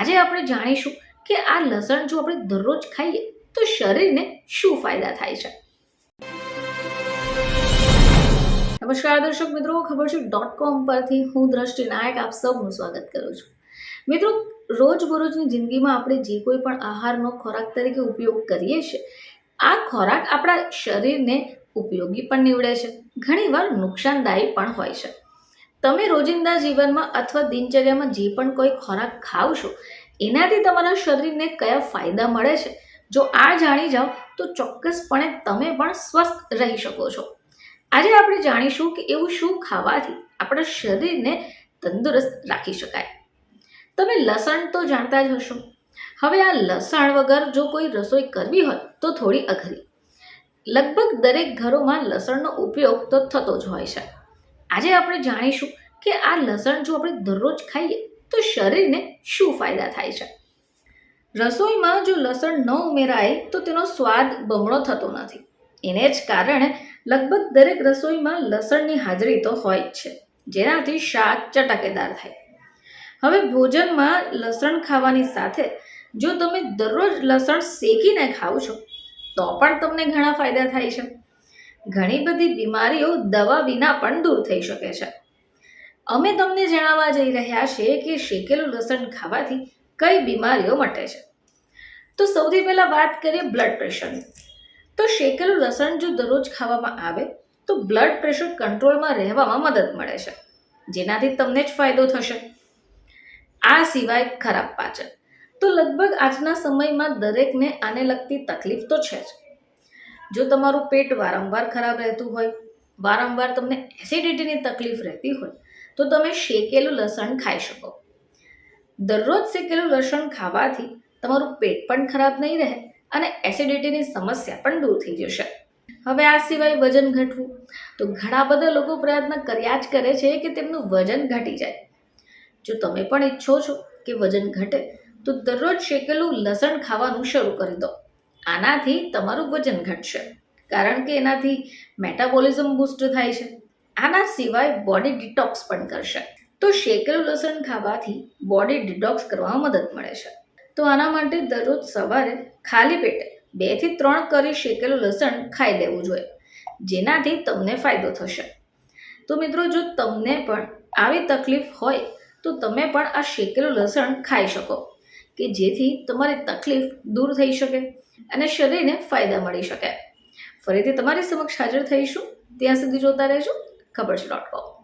આજે આપણે જાણીશું કે આ લસણ જો આપણે દરરોજ ખાઈએ, તો શરીરને શું ફાયદા થાય છે? નમસ્કાર દર્શક મિત્રો, ખબર છે. ડોટ કોમ પરથી હું દ્રષ્ટિ નાયક, આપ સૌનું સ્વાગત કરું છું. મિત્રો, રોજબરોજની જિંદગીમાં આપણે જે કોઈ પણ આહારનો ખોરાક તરીકે ઉપયોગ કરીએ છીએ, આ ખોરાક આપણા શરીરને ઉપયોગી પણ નીવડે છે. ઘણીવાર નુકસાનદાયી પણ હોય છે. તમે રોજિંદા જીવનમાં અથવા દિનચર્યામાં જે પણ કોઈ ખોરાક ખાવ છો એનાથી તમારા શરીરને કયા ફાયદા મળે છે? જો આ જાણી જાઓ, તો ચોક્કસપણે તમે પણ સ્વસ્થ રહી શકો છો. આજે આપણે જાણીશું કે એવું શું ખાવાથી આપણા શરીરને તંદુરસ્ત રાખી શકાય. તમે લસણ તો જાણતા જ હશો. હવે આ લસણ વગર જો કોઈ રસોઈ કરવી હોય, તો થોડી અઘરી. લગભગ દરેક ઘરોમાં લસણનો ઉપયોગ તો થતો જ હોય છે. આજે આપણે જાણીશું કે આ લસણ જો આપણે દરરોજ ખાઈએ, તો શરીરને શું ફાયદા થાય છે? રસોઈમાં જો લસણ ન ઉમેરાય, તો તેનો સ્વાદ બમણો થતો નથી. એને જ કારણે લગભગ દરેક રસોઈમાં લસણની હાજરી તો હોય જ છે, જેનાથી શાક ચટાકેદાર થાય. હવે ભોજનમાં લસણ ખાવાની સાથે જો તમે દરરોજ લસણ શેકીને ખાવ છો, તો પણ તમને ઘણા ફાયદા થાય છે. ઘણી બધી બીમારીઓ દવા વિના પણ દૂર થઈ શકે છે. અમે તમને જણાવવા જઈ રહ્યા છીએ કે શેકેલું લસણ ખાવાથી કઈ બીમારીઓ મટે છે. તો સૌથી પહેલાં વાત કરીએ બ્લડ પ્રેશરની તો શેકેલું લસણ જો દરરોજ ખાવામાં આવે, તો બ્લડ પ્રેશર કંટ્રોલમાં રહેવામાં મદદ મળે છે. જેનાથી તમને જ ફાયદો થશે. આ સિવાય ખરાબ પાચન. તો લગભગ આજના સમયમાં દરેકને આને લગતી તકલીફ તો છે જ. જો તમારું પેટ વારંવાર ખરાબ રહેતું હોય, વારંવાર તમને એસિડિટીની તકલીફ રહેતી હોય, તો તમે શેકેલું લસણ ખાઈ શકો. દરરોજ શેકેલું લસણ ખાવાથી તમારું પેટ પણ ખરાબ નહીં રહે અને એસિડિટીની સમસ્યા પણ દૂર થઈ જશે. હવે આ સિવાય વજન ઘટવું. તો ઘણા બધા લોકો પ્રયત્ન કર્યા જ કરે છે કે તેમનું વજન ઘટી જાય. જો તમે પણ ઈચ્છો છો કે વજન ઘટે, તો દરરોજ શેકેલું લસણ ખાવાનું શરૂ કરી દો. આનાથી તમારું વજન ઘટશે, કારણ કે એનાથી મેટાબોલિઝમ બૂસ્ટ થાય છે. આના સિવાય બોડી ડિટોક્સ પણ કરશે. તો શેકેલું લસણ ખાવાથી બોડી ડિટોક્સ કરવામાં મદદ મળે છે. તો આના માટે દરરોજ સવારે ખાલી પેટે બેથી ત્રણ કરી શેકેલું લસણ ખાઈ લેવું જોઈએ, જેનાથી તમને ફાયદો થશે. તો મિત્રો, જો તમને પણ આવી તકલીફ હોય, તો તમે પણ આ શેકેલું લસણ ખાઈ શકો, કે જેથી તમારી તકલીફ દૂર થઈ શકે. અને શરીરને ફાયદા મળી શકે. ફરીથી તમારી સમક્ષ હાજર થઈશું. ત્યાં સુધી જોતા રહેજો. ખબર છે ડોટ કોમ